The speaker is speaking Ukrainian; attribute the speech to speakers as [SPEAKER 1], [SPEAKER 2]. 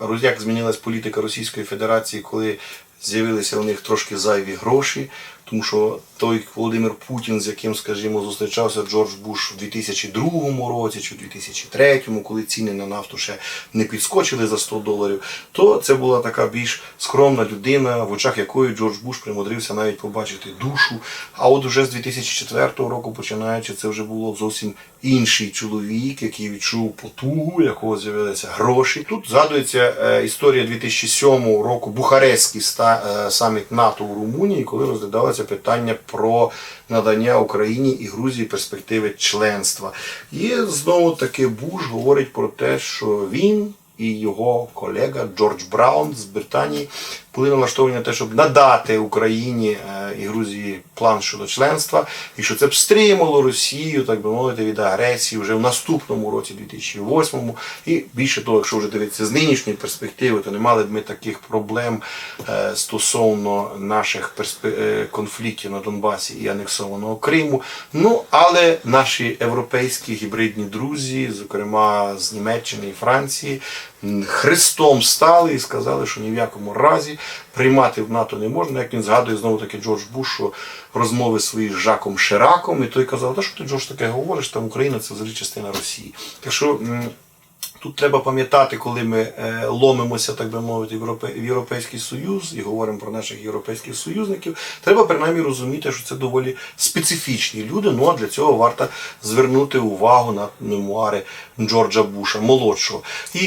[SPEAKER 1] роз- як змінилась політика Російської Федерації, коли з'явилися у них трошки зайві гроші. Тому що той Володимир Путін, з яким, скажімо, зустрічався Джордж Буш в 2002 році чи в 2003, коли ціни на нафту ще не підскочили за 100 доларів, то це була така більш скромна людина, в очах якої Джордж Буш примудрився навіть побачити душу. А от уже з 2004 року, починаючи, це вже було зовсім інший чоловік, який відчув потугу, якого з'явилися гроші. Тут згадується е, історія 2007 року, Бухарестський ста- е, саміт НАТО у Румунії, коли розглядалося питання про надання Україні і Грузії перспективи членства. І знову таки Буш говорить про те, що він і його колега Джордж Браун з Британії були налаштовані на те, щоб надати Україні е, і Грузії план щодо членства, і що це б стримало Росію, так би мовити, від агресії вже в наступному році, 2008 І більше того, якщо вже дивитися з нинішньої перспективи, то не мали б ми таких проблем е, стосовно наших е, конфліктів на Донбасі і анексованого Криму. Ну але наші європейські гібридні друзі, зокрема з Німеччини і Франції, м, хрестом стали і сказали, що ні в якому разі приймати в НАТО не можна. Як він згадує знову таки Джордж Буш, що розмови свої з Жаком Шираком, і той казав, та що ти Джордж таке говориш, там Україна це взагалі частина Росії. Так що. Тут треба пам'ятати, коли ми е, ломимося, так би мовити, в Європейський Союз і говоримо про наших європейських союзників, треба принаймні розуміти, що це доволі специфічні люди. Ну а для цього варто звернути увагу на мемуари Джорджа Буша молодшого. І